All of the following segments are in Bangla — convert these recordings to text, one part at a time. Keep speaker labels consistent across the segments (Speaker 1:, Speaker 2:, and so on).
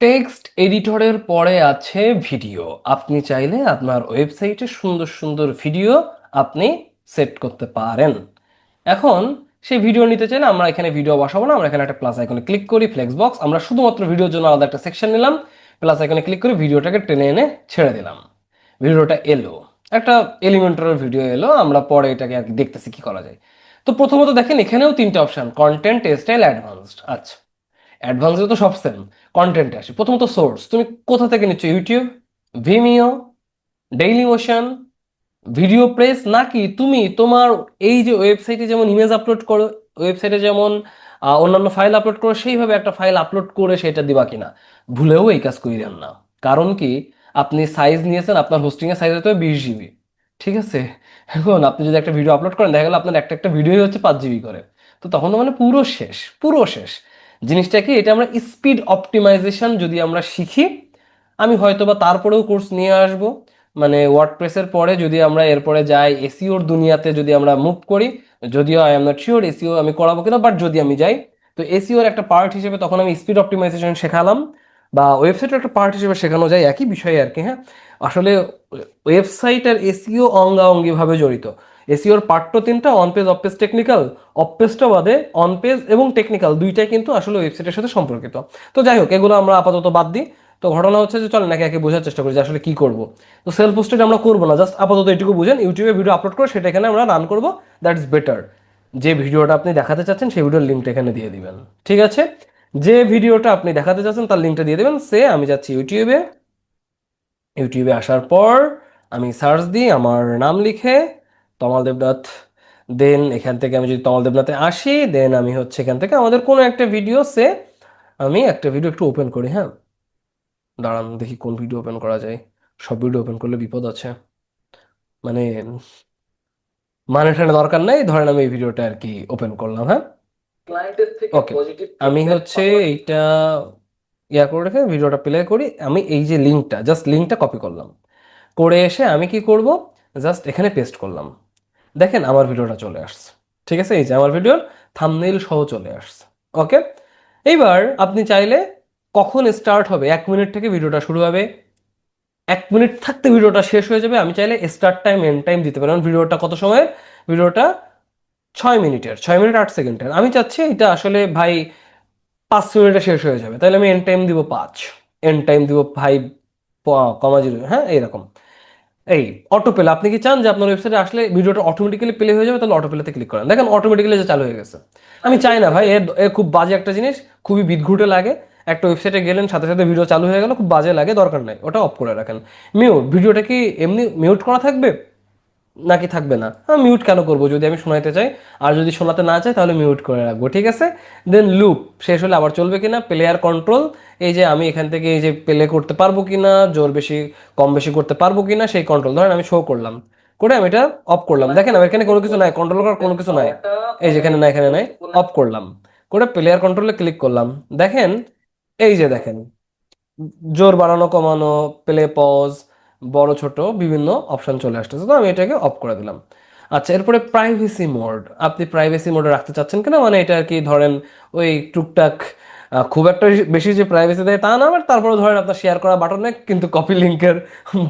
Speaker 1: টেক্সট এডিটরের পরে আছে ভিডিও। আপনি চাইলে আপনার ওয়েবসাইটে সুন্দর সুন্দর ভিডিও আপনি সেট করতে পারেন। এখন সেই ভিডিও নিতে চাইলে আমরা এখানে ভিডিও বসাবো না, আমরা এখানে একটা প্লাস আইকনে ক্লিক করি ফ্লেক্স বক্স আমরা শুধুমাত্র ভিডিওর জন্য আলাদা একটা সেকশন নিলাম প্লাস আইকনে ক্লিক করে ভিডিওটাকে টেনে এনে ছেড়ে দিলাম। ভিডিওটা এলো, একটা এলিমেন্টারের ভিডিও এলো, আমরা পরে এটাকে আর কি দেখতেছি কি করা যায়। তো প্রথমত দেখেন এখানেও তিনটা অপশন কন্টেন্ট স্টাইল অ্যাডভান্সড আচ্ছা। অ্যাডভান্সে তো সব সেম কন্টেন্টে আসে। প্রথমত সোর্স তুমি কোথা থেকে নিচ্ছ? YouTube Vimeo Dailymotion VideoPress নাকি তুমি তোমার এই যে ওয়েবসাইটে যেমন ইমেজ আপলোড করো ওয়েবসাইটে যেমন অন্যান্য ফাইল আপলোড করো, সেইভাবে একটা ফাইল আপলোড করে সেটা দিবা কিনা? ভুলেও এই কাজ করিলেন না। কারণ কি? আপনি সাইজ নিয়েছেন, আপনার হোস্টিং এর সাইজ হতে বিশ জিবি ঠিক আছে? এখন আপনি যদি একটা ভিডিও আপলোড করেন, দেখা গেল আপনার একটা একটা ভিডিও হচ্ছে পাঁচ জিবি করে। তো তখন মানে পুরো শেষ পুরো শেষ। জিনিসটা কি, এটা আমরা স্পিড অপটিমাইজেশন যদি আমরা শিখি, আমি হয়তো বা তারপরেও কোর্স নিয়ে আসব। মানে ওয়ার্ডপ্রেসের পরে যদি আমরা এরপরে যাই এসিওর দুনিয়াতে যদি আমরা মুভ করি, যদিও I am not sure SEO আমি করাবো কিনা বাট যদি আমি যাই, তো এসিওর একটা পার্ট হিসেবে তখন আমি স্পিড অপটিমাইজেশন শেখালাম, বা ওয়েবসাইটের একটা পার্ট হিসেবে শেখানো যায়, একই বিষয়ে আর কি হ্যাঁ। আসলে ওয়েবসাইট আর এসিও অঙ্গাঅঙ্গিভাবে জড়িত। এসিওর পার্ট তিনটা on page off page technical off পেজটা বাদে অন পেজ এবং টেকনিক্যাল দুইটাই কিন্তু আসলে ওয়েবসাইটের সাথে সম্পর্কিত। তো যাই হোক, এগুলো আমরা আপাতত বাদ দিই। তো ঘটনা হচ্ছে যে চলেন একে একে বোঝার চেষ্টা করি যে আসলে কি করব। তো সেলফ পোস্টেড আমরা করব না জাস্ট আপাতত এটুকু বুঝেন। ইউটিউবে ভিডিও আপলোড করে সেটা এখানে আমরা রান করব দ্যাট ইজ বেটার যে ভিডিওটা আপনি দেখাতে চাচ্ছেন, সেই ভিডিওর লিঙ্কটা এখানে দিয়ে দিবেন। ঠিক আছে? যে ভিডিওটা আপনি দেখাতে চাচ্ছেন, তার লিঙ্কটা দিয়ে দেবেন। সে আমি যাচ্ছি ইউটিউবে। ইউটিউবে আসার পর আমি সার্চ দিই, আমার নাম লিখে তমাল দেবনাথ দেন এখান থেকে আমি যদি তমাল দেবনাথে আসি দেন আমি হচ্ছে এখান থেকে আমাদের কোনো একটা ভিডিও সে আমি একটা ভিডিও একটু ওপেন করি হ্যাঁ? দাঁড়ান দেখি কোন ভিডিও ওপেন করা যায়। সব ভিডিও ওপেন করলে বিপদ আছে। মানে মানে ঠানে দরকার নাই ধরেন আমি এই ভিডিওটা আর কি ওপেন করলাম হ্যাঁ?
Speaker 2: ক্লায়েন্টের থেকে
Speaker 1: ওকে
Speaker 2: পজিটিভ
Speaker 1: আমি হচ্ছে এইটা ইয়া করে রেখে ভিডিওটা প্লে করি। আমি এই যে লিঙ্কটা জাস্ট লিঙ্কটা কপি করলাম। করে এসে আমি কি করব? জাস্ট এখানে পেস্ট করলাম। দেখেন আমার ভিডিওটা চলে আসছে। ঠিক আছে? এই যে আমার ভিডিওর থামনেল সহ চলে আসছে। ওকে এইবার আপনি চাইলে কখন স্টার্ট হবে? এক মিনিট থেকে ভিডিওটা শুরু হবে। এক মিনিট থাকতে ভিডিওটা শেষ হয়ে যাবে। আমি চাইলে স্টার্ট টাইম এন্ড টাইম দিতে পারি। ভিডিওটা কত সময়ের ভিডিওটা ছয় মিনিটের ছয় মিনিট আট সেকেন্ডের আমি চাচ্ছি এটা আসলে ভাই পাঁচ মিনিটে শেষ হয়ে যাবে। তাহলে আমি এন্ড টাইম দিব পাঁচ। এন্ড টাইম দিব ফাইভ কমা জিরো হ্যাঁ? এইরকম। এই অটো প্লে আপনি কি চান যে আপনার ওয়েবসাইটে আসলে ভিডিওটা অটোমেটিক্যালি প্লে হয়ে যাবে? তাহলে অটো প্লেতে ক্লিক করেন। দেখেন অটোমেটিক্যালি যে চালু হয়ে গেছে। আমি চাই না ভাই এর খুব বাজে একটা জিনিস, খুবই বিদঘুটে লাগে। একটা ওয়েবসাইটে গেলেন, সাথে সাথে ভিডিও চালু হয়ে গেল, খুব বাজে লাগে, দরকার নাই, ওটা অফ করে রাখেন। মিউট ভিডিওটা কি এমনি মিউট করা থাকবে? নাকি থাকবে না? হ্যাঁ মিউট কেন করব? যদি আমি শোনাতে চাই, আর যদি শোনাতে না চাই, তাহলে মিউট করে রাখব, ঠিক আছে? দেন লুপ শেষ হলে আবার চলবে কিনা? প্লেয়ার কন্ট্রোল এই যে আমি এখান থেকে এই যে প্লে করতে পারব কিনা, জোর বেশি, কম বেশি করতে পারব কিনা, সেই কন্ট্রোল ধরেন আমি শো করলাম। করে আমি এটা অফ করলাম। দেখেন আমার এখানে কোনো কিছু নাই কন্ট্রোল করার কোনো কিছু নাই। এই যেখানে না এখানে নাই অফ করলাম। করে প্লেয়ার কন্ট্রোলে ক্লিক করলাম। দেখেন, এই যে দেখেন, জোর বাড়ানো, কমানো প্লে পজ বড়, ছোট, বিভিন্ন অপশন চলে আসতেছে। তো আমি এটাকে অফ করে দিলাম। আচ্ছা এরপরে প্রাইভেসি মোড আপনি প্রাইভেসি মোডে রাখতে চাচ্ছেন কিনা? মানে এটা আর কি ধরেন ওই টুকটাক খুব একটা বেশি যে প্রাইভেসি দেয় তা না তারপরে ধরেন আপনার শেয়ার করা বাটন কিন্তু কপি লিঙ্কের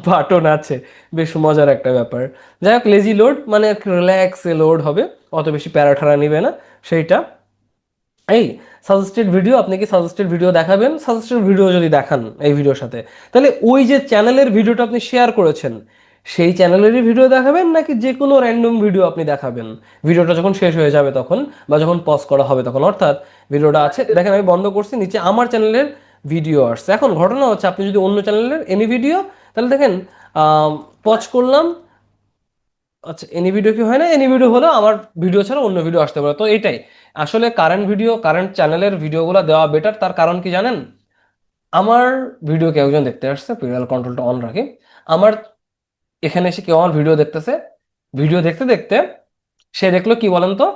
Speaker 1: বাটন আছে। বেশ মজার একটা ব্যাপার। যাই হোক লেজি লোড মানে রিল্যাক্সে লোড হবে, অত বেশি প্যারাঠারা নিবে না, সেইটা। এই সাজেস্টেড ভিডিও আপনি কি সাজেস্টেড ভিডিও দেখাবেন? সাজেস্টেড ভিডিও যদি দেখান এই ভিডিওর সাথে। তাহলে ওই যে চ্যানেলের ভিডিওটা আপনি শেয়ার করেছেন সেই চ্যানেলেরই ভিডিও দেখাবেন নাকি যে কোনো র্যান্ডম ভিডিও আপনি দেখাবেন? ভিডিওটা যখন শেষ হয়ে যাবে তখন বা যখন পজ করা হবে তখন, অর্থাৎ ভিডিওটা আছে, দেখেন আমি বন্ধ করছি, নিচে আমার চ্যানেলের ভিডিও আসছে। এখন ঘটনা হচ্ছে আপনি যদি অন্য চ্যানেলের এনি ভিডিও তাহলে দেখেন পজ করলাম আচ্ছা এনি ভিডিও কি হয় না এনি ভিডিও হলো আমার ভিডিও ছাড়া অন্য ভিডিও আসতে পারে। তো এটাই, আসলে কারেন্ট ভিডিও কারেন্ট চ্যানেলের ভিডিওগুলো দেওয়া বেটার তার কারণ কি জানেন? আমার ভিডিও কেউ একজন দেখতে আসছে পিরিয়াল কন্ট্রোলটা অন রাখি। আমার এখানে এসে কেউ আমার ভিডিও দেখতেছে। ভিডিও দেখতে দেখতে সে দেখল কি বলেন তো?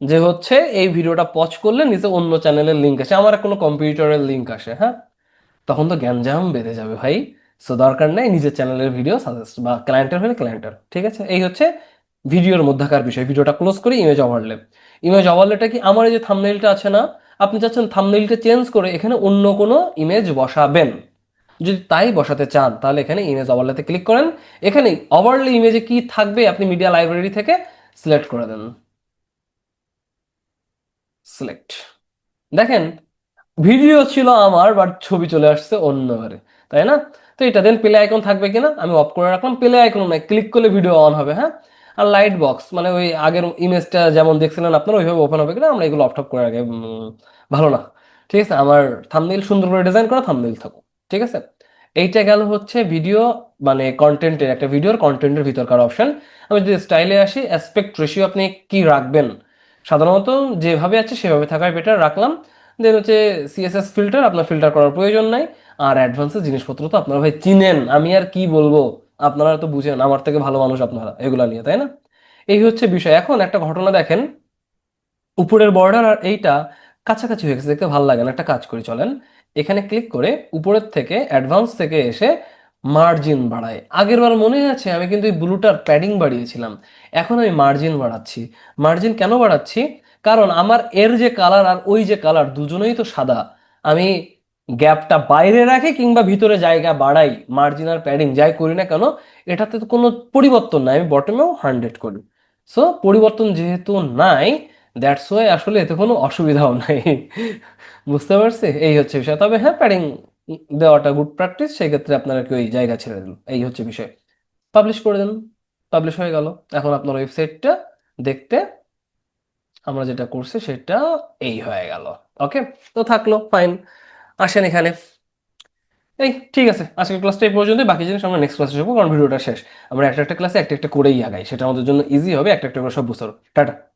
Speaker 1: যে হচ্ছে এই ভিডিওটা পজ করলে নিচে অন্য চ্যানেলের লিঙ্ক আসে, আমার কোনো কম্পিউটারের লিঙ্ক আসে হ্যাঁ? তখন তো গ্যাঞ্জাম বেড়ে যাবে ভাই। সো দরকার নেই নিজের চ্যানেলের ভিডিও সাজেস্ট বা ক্লায়েন্টের হলে ক্লায়েন্টের ঠিক আছে? এই হচ্ছে ভিডিওর মধ্যকার বিষয়। ভিডিওটা ক্লোজ করি ইমেজ ওভারলে ইমেজ ওভারলেটা কি? আমার এই যে থাম্বনেইলটা আছে না, আপনি চাচ্ছেন থাম্বনেইলটা চেঞ্জ করে এখানে অন্য কোনো ইমেজ বসাবেন। যদি তাই বসাতে চান, তাহলে এখানে ইমেজ ওভারলেতে ক্লিক করেন। এখানে ওভারলে ইমেজে কি থাকবে আপনি মিডিয়া লাইব্রেরি থেকে সিলেক্ট করে দেন। সিলেক্ট দেখেন ভিডিও ছিল আমার বাট ছবি চলে আসছে অন্যভাবে তাই না? তো এটা দেন প্লে আইকন থাকবে কিনা? আমি অফ করে রাখলাম প্লে আইকন নাই ক্লিক করলে ভিডিও অন হবে হ্যাঁ? আর লাইট বক্স মানে ওই আগের ইমেজটা যেমন দেখছিলেন আপনারা, ওইভাবে ওপেন হবে কিনা? আমরা এগুলো অফ টপ করে রাখি ভালো না। ঠিক আছে, আমার থাম্বনেইল সুন্দর করে ডিজাইন করা থাম্বনেইল থাকুক। ঠিক আছে? এইটা গেল হচ্ছে ভিডিও মানে কন্টেন্টের একটা ভিডিওর কন্টেন্টের ভিতরকার অপশন আমি যদি স্টাইলে আসি অ্যাসপেক্ট রেশিও আপনি কি রাখবেন? সাধারণত যেভাবে আছে সেভাবে থাকাই বেটার রাখলাম। দেন হচ্ছে সিএসএস ফিল্টার আপনার ফিল্টার করার প্রয়োজন নাই। আর অ্যাডভান্সের জিনিসপত্র তো আপনারা ভাই চিনেন। আমি আর কি বলব? আপনারা তো বুঝেন, আমার থেকে ভালো মানুষ আপনারা, এগুলা নিয়ে, তাই না? এই হচ্ছে বিষয়। এখন একটা ঘটনা দেখেন। উপরের বর্ডার আর এইটা কাছাকাছি হয়ে গেছে, দেখতে ভালো লাগে না, একটা কাজ করি, চলেন। এখানে ক্লিক করে উপরের থেকে অ্যাডভান্স থেকে এসে মার্জিন বাড়ায়। আগের বার মনে আছে, আমি কিন্তু এই ব্লুটার প্যাডিং বাড়িয়েছিলাম। এখন আমি মার্জিন বাড়াচ্ছি। মার্জিন কেন বাড়াচ্ছি? কারণ আমার এর যে কালার আর ওই যে কালার দুজনেই তো সাদা। আমি গ্যাপটা বাইরে রাখি কিংবা ভিতরে জায়গা বাড়াই মার্জিন আর প্যাডিং যাই করি না কেন, এটাতে তো কোনো পরিবর্তন নাই। আমি বটমেও হান্ড্রেড করি। সো পরিবর্তন যেহেতু নাই দ্যাটস ওয়াই আসলে এতে কোনো অসুবিধাও নাই। বুঝতে পারছি? এই হচ্ছে বিষয়। তবে হ্যাঁ প্যাডিং দেওয়াটা গুড প্র্যাকটিস সেই ক্ষেত্রে আপনারা কি ওই জায়গা ছেড়ে দিন এই হচ্ছে বিষয়। পাবলিশ করে দেন পাবলিশ হয়ে গেল। এখন আপনার ওয়েবসাইটটা দেখতে আমরা যেটা করছি, সেটা এই হয়ে গেল। ওকে তো থাকল ফাইন আসেন এখানে। এই, ঠিক আছে। আজকের ক্লাসটা এই পর্যন্ত বাকি জিনিস আমরা নেক্সট ক্লাসে যাব কারণ ভিডিওটা শেষ। আমরা একটা একটা ক্লাসে একটা একটা করেই আগাই। সেটা আমাদের জন্য ইজি হবে, একটা একটা করে সব বুঝতে পারব টাটা।